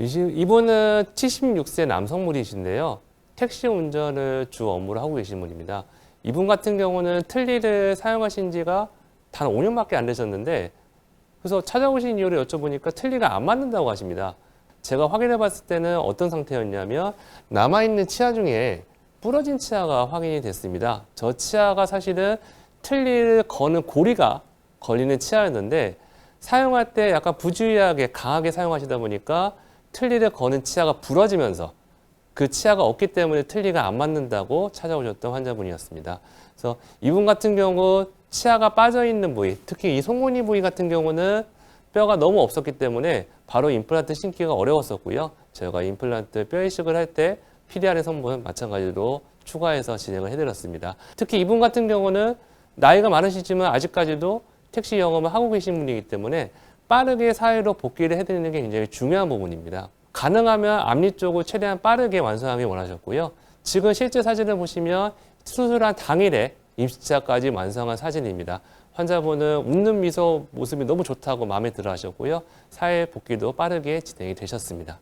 이분은 76세 남성분이신데요. 택시 운전을 주 업무로 하고 계신 분입니다. 이분 같은 경우는 틀니를 사용하신 지가 단 5년밖에 안 되셨는데 그래서 찾아오신 이유를 여쭤보니까 틀니가 안 맞는다고 하십니다. 제가 확인해 봤을 때는 어떤 상태였냐면 남아있는 치아 중에 부러진 치아가 확인이 됐습니다. 저 치아가 사실은 틀니를 거는 고리가 걸리는 치아였는데 사용할 때 약간 부주의하게 강하게 사용하시다 보니까 틀니를 거는 치아가 부러지면서 그 치아가 없기 때문에 틀니가 안 맞는다고 찾아오셨던 환자분이었습니다. 그래서 이분 같은 경우 치아가 빠져 있는 부위, 특히 이 송곳니 부위 같은 경우는 뼈가 너무 없었기 때문에 바로 임플란트 신기가 어려웠었고요. 저희가 임플란트 뼈 이식을 할 때 PDR의 성분 마찬가지로 추가해서 진행을 해드렸습니다. 특히 이분 같은 경우는 나이가 많으시지만 아직까지도 택시 영업을 하고 계신 분이기 때문에 빠르게 사회로 복귀를 해드리는 게 굉장히 중요한 부분입니다. 가능하면 앞니 쪽을 최대한 빠르게 완성하기 원하셨고요. 지금 실제 사진을 보시면 수술한 당일에 임시차까지 완성한 사진입니다. 환자분은 웃는 미소 모습이 너무 좋다고 마음에 들어 하셨고요. 사회 복귀도 빠르게 진행이 되셨습니다.